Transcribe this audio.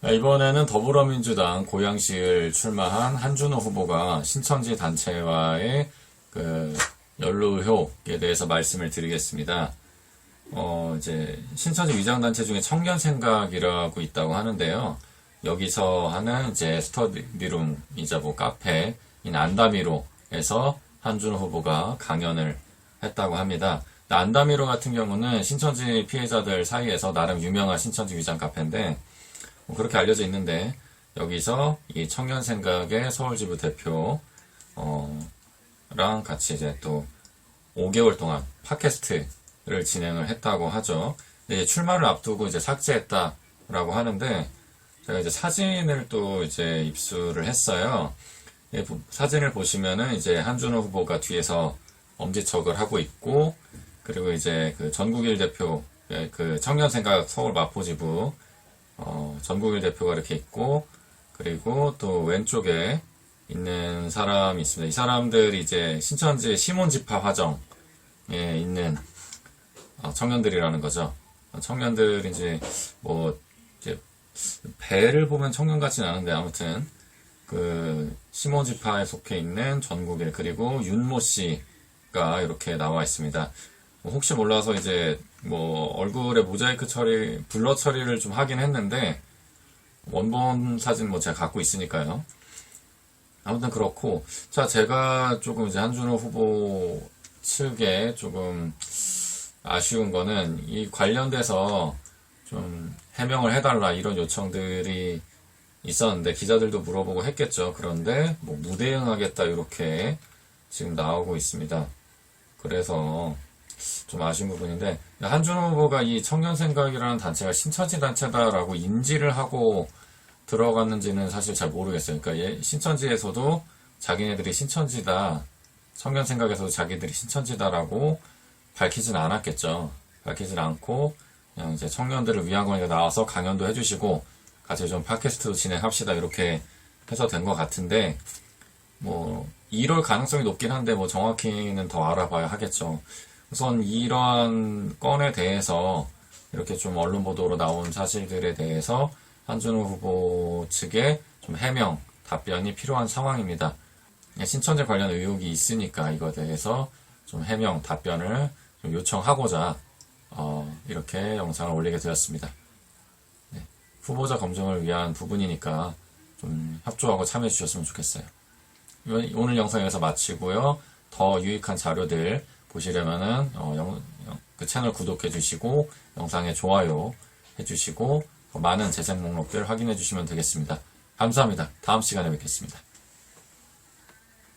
네, 이번에는 더불어민주당 고양시를 출마한 한준호 후보가 신천지 단체와의 그 연루효에 대해서 말씀을 드리겠습니다. 어, 이제 신천지 위장단체 중에 청년생각이라고 있다고 하는데요. 여기서 하는 이제 스터디룸이자 뭐 카페인 안다미로에서 한준호 후보가 강연을 했다고 합니다. 안다미로 같은 경우는 신천지 피해자들 사이에서 나름 유명한 신천지 위장 카페인데 뭐 그렇게 알려져 있는데 여기서 이 청년생각의 서울지부 대표 어, 랑 같이 이제 또 5개월 동안 팟캐스트를 진행을 했다고 하죠. 이제 출마를 앞두고 이제 삭제했다라고 하는데 제가 이제 사진을 또 이제 입수를 했어요. 예, 부- 사진을 보시면은 이제 한준호 후보가 뒤에서 엄지척을 하고 있고 그리고 이제 그 전국일 대표 예, 그 청년생각 서울 마포지부 어, 전국일 대표가 이렇게 있고 그리고 또 왼쪽에 있는 사람이 있습니다. 이 사람들이 이제 신천지 시몬지파 화정에 있는 어, 청년들이라는 거죠. 어, 청년들인지 뭐 이제 배를 보면 청년 같지는 않은데 아무튼 그 시몬지파에 속해 있는 전국일 그리고 윤모 씨가 이렇게 나와 있습니다. 뭐 혹시 몰라서 이제 뭐 얼굴에 모자이크 처리, 블러 처리를 좀 하긴 했는데 원본 사진 뭐 제가 갖고 있으니까요. 아무튼 그렇고 자 제가 조금 이제 한준호 후보 측에 조금 아쉬운 거는 이 관련돼서 좀 해명을 해달라 이런 요청들이 있었는데 기자들도 물어보고 했겠죠. 그런데 뭐 무대응하겠다 이렇게 지금 나오고 있습니다. 그래서 좀 아쉬운 부분인데 한준호 후보가 이 청년생각이라는 단체가 신천지 단체다라고 인지를 하고 들어갔는지는 사실 잘 모르겠어요. 그러니까 얘- 신천지에서도 자기네들이 신천지다, 청년생각에서도 자기들이 신천지다라고 밝히진 않았겠죠. 밝히진 않고 그냥 이제 청년들을 위한 거니까 나와서 강연도 해주시고 같이 좀 팟캐스트도 진행합시다 이렇게 해서 된 것 같은데 뭐 이럴 가능성이 높긴 한데 뭐 정확히는 더 알아봐야 하겠죠. 우선 이러한 건에 대해서 이렇게 좀 언론 보도로 나온 사실들에 대해서 한준호 후보 측의 좀 해명, 답변이 필요한 상황입니다. 신천지 관련 의혹이 있으니까 이거에 대해서 좀 해명, 답변을 좀 요청하고자 어, 이렇게 영상을 올리게 되었습니다. 네, 후보자 검증을 위한 부분이니까 좀 협조하고 참여해 주셨으면 좋겠어요. 오늘 영상 여기서 마치고요. 더 유익한 자료들 보시려면은 어, 영- 영- 그 채널 구독해 주시고 영상에 좋아요 해 주시고 더 많은 재생 목록들 확인해 주시면 되겠습니다. 감사합니다. 다음 시간에 뵙겠습니다.